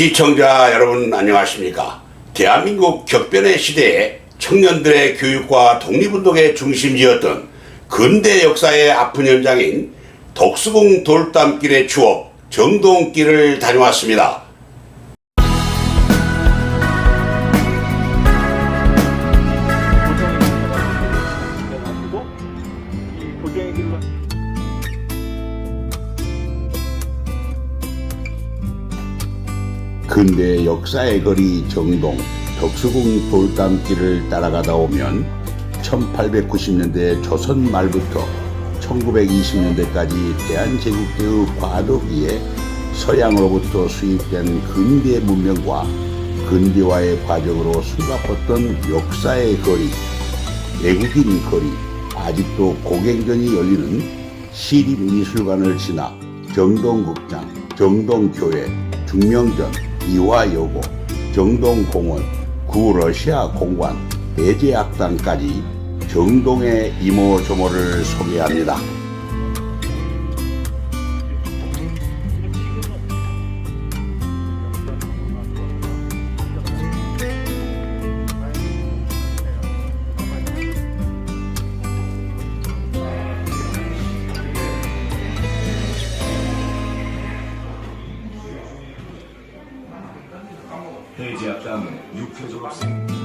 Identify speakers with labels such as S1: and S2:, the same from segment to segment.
S1: 시청자 여러분 안녕하십니까? 대한민국 격변의 시대에 청년들의 교육과 독립운동의 중심지였던 근대 역사의 아픈 현장인 독수궁 돌담길의 추억 정동길을 다녀왔습니다. 근대 역사의 거리 정동 덕수궁 돌담길을 따라가다 오면 1890년대 조선 말부터 1920년대까지 대한제국대의 과도기에 서양으로부터 수입된 근대 문명과 근대화의 과정으로 수갑했던 역사의 거리, 외국인 거리, 아직도 고갱전이 열리는 시립미술관을 지나 정동극장, 정동교회, 중명전, 이화여고, 정동공원, 구러시아 공관, 배제학당까지 정동의 이모저모를 소개합니다.
S2: 대지학당 육회 졸업생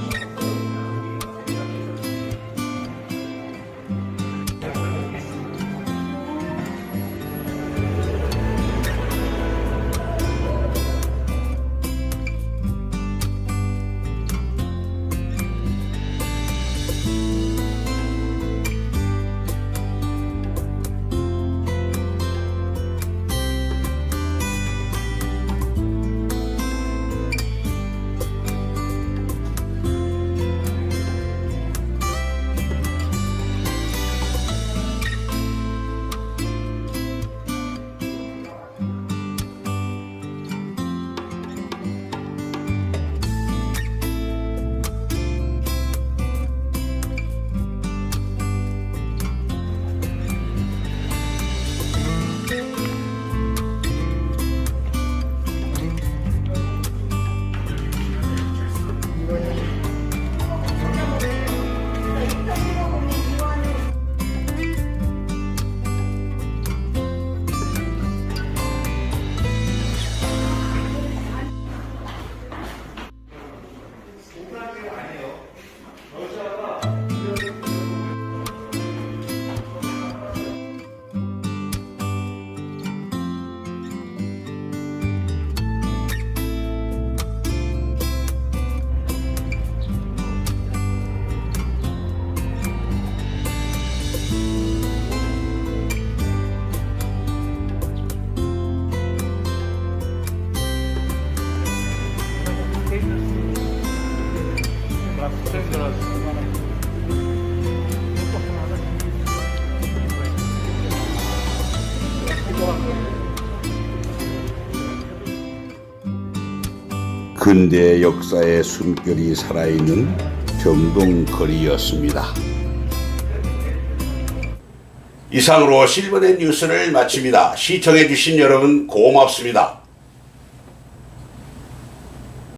S2: 동그라미가 아니에요.
S1: 근대 역사의 숨결이 살아있는 정동거리였습니다. 이상으로 실버넷 뉴스를 마칩니다. 시청해주신 여러분 고맙습니다.